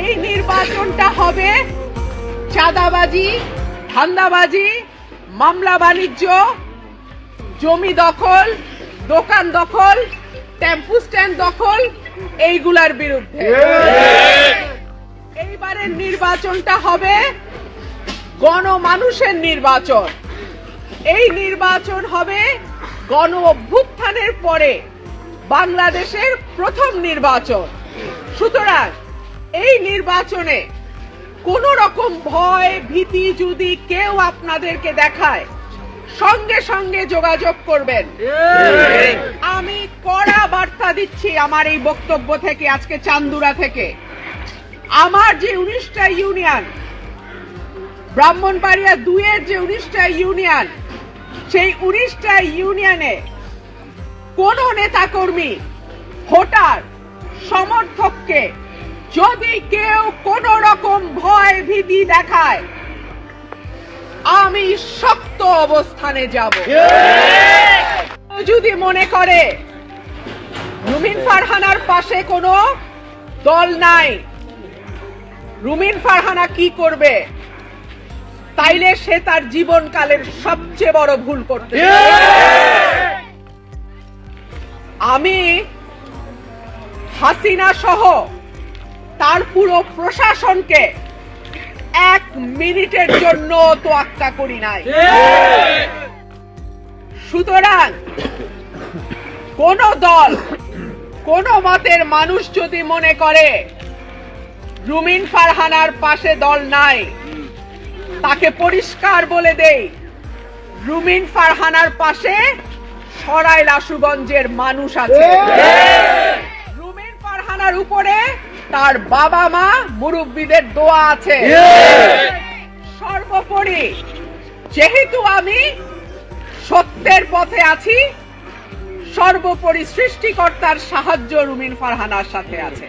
এই নির্বাচনটা হবে চাঁদাবাজি, ধান্দাবাজি, মামলা বাণিজ্য, জমি দখল, দোকান দখল, টেম্পু স্ট্যান্ড দখল, এইগুলার বিরুদ্ধে। এইবারের নির্বাচনটা হবে গণমানুষের নির্বাচন। এই নির্বাচন হবে গণ অভ্যুত্থানের পরে বাংলাদেশের প্রথম নির্বাচন। সুতরাং এই নির্বাচনে কোন রকম ভয়, ভীতি যদি কেউ আপনাদেরকে দেখায়, সঙ্গে সঙ্গে যোগাযোগ করবেন। আমি কড়া বার্তা দিচ্ছি আমার এই বক্তব্য থেকে, আজকে চান্দুরা থেকে। আমার যে উনিশটা ইউনিয়ন, ব্রাহ্মণবাড়িয়া দুইয়ের যে উনিশটা ইউনিয়ন, সেই উনিশটা ইউনিয়নে কোন নেতাকর্মী, ভোটার, সমর্থককে যদি কেউ কোন রকম ভয় ভীতি দেখায়, আমি শক্ত অবস্থানে যাব। যদি মনে করে রুমিন ফারহানার পাশে কোনো দল নাই, রুমিন ফারহানা কি করবে? তাইলে সে তার জীবনকালের সবচেয়ে বড় ভুল করতে আমি হাসিনা সহ তার পুরো প্রশাসনকে এক মিনিটের জন্য তোয়াক্কা করি নাই। সুতরাং কোন দল কোন মতের মানুষ যদি মনে করে রুমিন ফারহানার পাশে দল নাই তাকে পরিষ্কার বলে দেই রুমিন ফারহানার পাশে সরাইল আশুগঞ্জের মানুষ আছে। রুমিন ফারহানার উপরে তার বাবা মা মুরব্বীদের দোয়া আছে। সর্বোপরি যেহেতু আমি সত্যের পথে আছি, সর্বোপরি সৃষ্টিকর্তার সাহায্য রুমিন ফারহানার সাথে আছে।